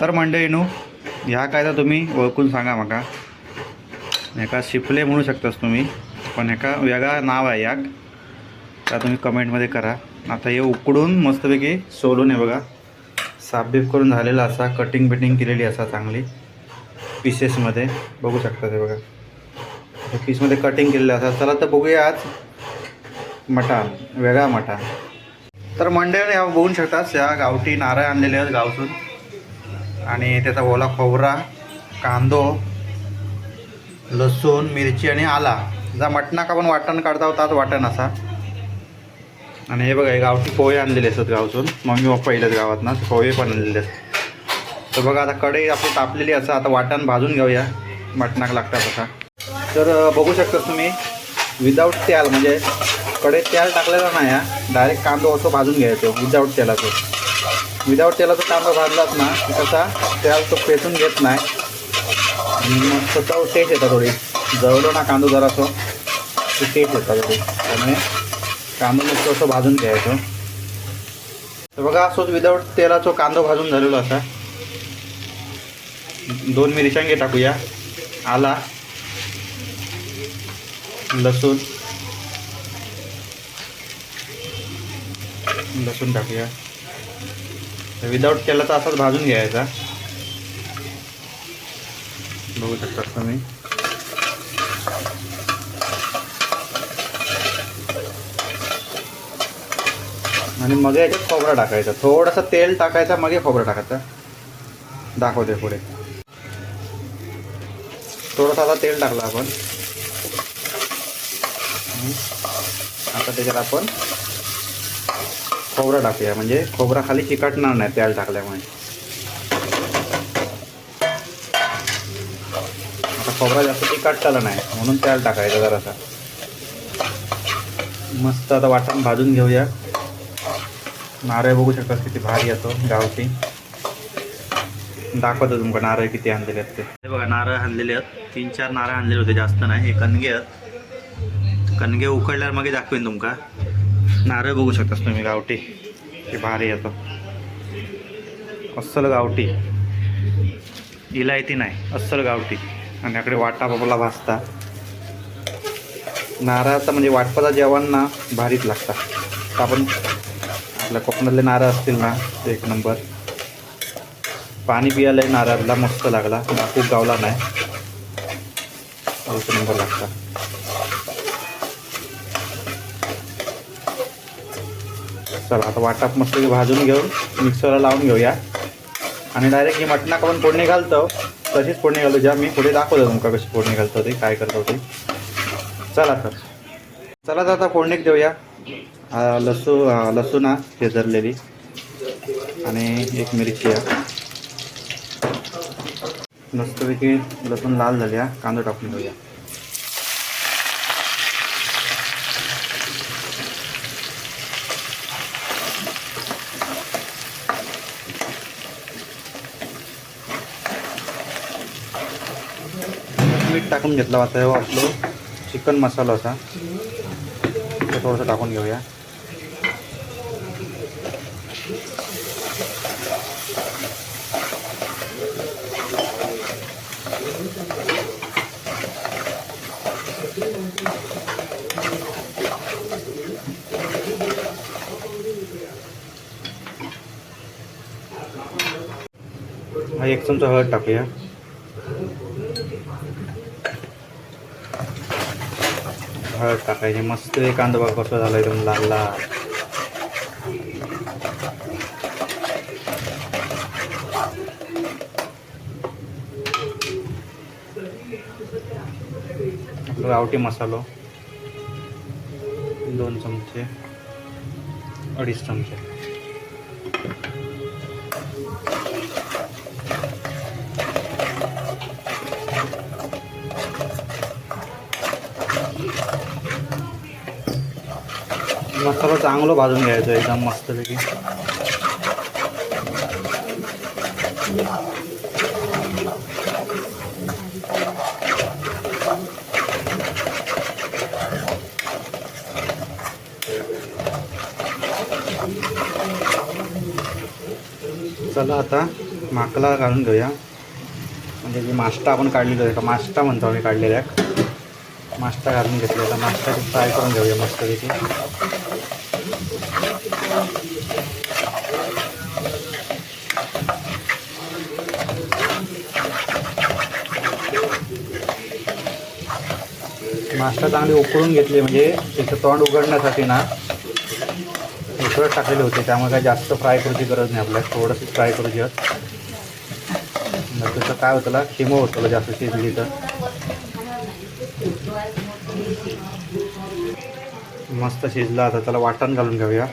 तर मंडळीनू ह्या कायदा तुम्ही ओळखून सांगा मका. एका शिपले म्हणू शकतास तुम्ही पण एका वेगळा नाव आहे याक. त्या तुम्ही कमेंटमध्ये करा. आता हे उकडून मस्तपैकी सोलून आहे बघा. साफबीफ करून झालेला असा कटिंग बिटिंग केलेली असा चांगली. पीसेसमध्ये. बघू शकता ते बघा. पीसमध्ये कटिंग केलेलं असा. चला तर बघूया आज मटान वेगळा मटान तर मंडळ ह्या बघू शकतास या गावठी नारळ आणलेले आहेत गावसून. आणि त्याचा ओला खोबरा कांदो लसूण मिरची आणि आला. जा मटणाक आपण वाटण काढता होता वाटण असा. आणि हे बघा हे गावठी पोहे आणलेले असतात गावसून मम्मी पप्पा येतात गावात ना पोहे पण आणलेले असतात तर बघा आता कढई आपली तापलेली असं. आता वाटण भाजून घेऊया. मटणाक लागतात असा तर बघू शकता तुम्ही विदाऊट तेल म्हणजे कढईत तेल टाकलेला नाही हा. डायरेक्ट कांदो असं भाजून घ्यायचो विदाऊट तेलाचं. विदाऊट तेलाचा कांदा भाजलाच ना की कसा त्याला तो पेचून घेत नाही. आणि मग चव टेस्ट येतात थोडी. जळलो ना कांदो जरासो ते टेस्ट येतात थोडी. त्यामुळे कांदो मस्त असं भाजून घ्यायचं. तर बघा असोच विदाऊट तेलाचा कांदो भाजून झालेलो असा दोन मिरच्यां टाकूया. आला. लसूण. लसूण टाकूया. तर विदाऊट तेलाचा असाच भाजून घ्यायचा. बघू शकता तुम्ही. आणि मग याच्यात खोबरा टाकायचा. थोडासा तेल टाकायचा मग खोबरा टाकायचा. दाखवते पुढे. थोडासा आता तेल टाकलं आपण. आता त्याच्यात आपण खोबरा टाकूया. म्हणजे खोबरा खाली चिकटणार नाही तेल टाकल्यामुळे. आता खोबरा जास्त चिकटलेला नाही म्हणून तेल टाकायचं जरासा. मस्त आता वाटण भाजून घेऊया. नारळ बघू शकतात किती भारी येतो गावठी. दाखवतो तुमका नारळ किती आणलेले आहेत ते. बघा नारळ आणलेले आहेत. तीन चार नारळ आणलेले होते जास्त नाही. हे कणगे आहेत. कणगे उकडल्यावर मग दाखवेन तुमका नारळ बघू शकतास तुम्ही गावठी. ते भारी येतो अस्सल गावठी. इलायती नाही अस्सल गावठी. आणि याकडे वाटा बाबाला भाजता. नारळाचा म्हणजे वाटपाचा जेवण ना भारीच लागतात. आपण आपल्या कोकणातले नारळ असतील ना ते एक नंबर. पाणी पियाला नारळाला मस्त लागला. खूप गावला नाही. एक नंबर लागता चला आता वाटाप मस्त भाजून घेऊन मिक्सरला लावून घेऊया. आणि डायरेक्ट ही मटणाक आपण फोडणी घालतो. तशीच फोडणी घालतो ज्या मी पुढे दाखवतो तुमका कशी फोडणी घालतो ते काय करतो ते. चला तर. चला तर आता फोडणीक देऊया. लसू लसूण शेजरलेली. आणि एक मिरची मस्तपैकी लसूण लाल झाली कांदा टाकून देऊया. मीठ टाकून घेतला होता हे आपलं चिकन मसाला असा ते थोडंसं टाकून घेऊया. हा एक चमचा हळद टाकूया. हळद टाकायची मस्त कांदा बघा कसा झालं एकदम लाल लाल. आपलं गावठी मसालो. दोन चमचे अडीच चमचे. मसाला चांगलं भाजून घ्यायचं एकदम मस्तपैकी चला आता माकला घालून घेऊया. म्हणजे जी मास्टा आपण काढलेलो आहे का मास्टा म्हणतो आम्ही काढलेल्या. मास्टा घालून घेतलेला मास्टा फ्राय करून घेऊया मस्तपैकी नाश्ता चांगली उकळून घेतली म्हणजे त्याचं तोंड उघडण्यासाठी ना उकळत टाकलेले होते. त्यामुळे काय जास्त फ्राय करूची गरज नाही आपल्याला थोडंसं फ्राय करूची आहेत मग त्याचं काय होतं ना होतं जास्त शिजली तर मस्त शिजला आता त्याला वाटण घालून घेऊया.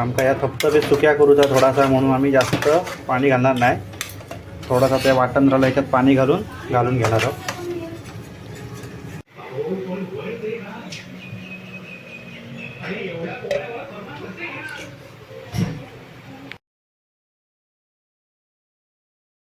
आमका या थपथपे सुक्या करूचा थोडासा म्हणून आम्ही जास्त पाणी घालणार नाही. थोडासा त्या वाटण राहिलं याच्यात पाणी घालून घालून घेणार आहोत.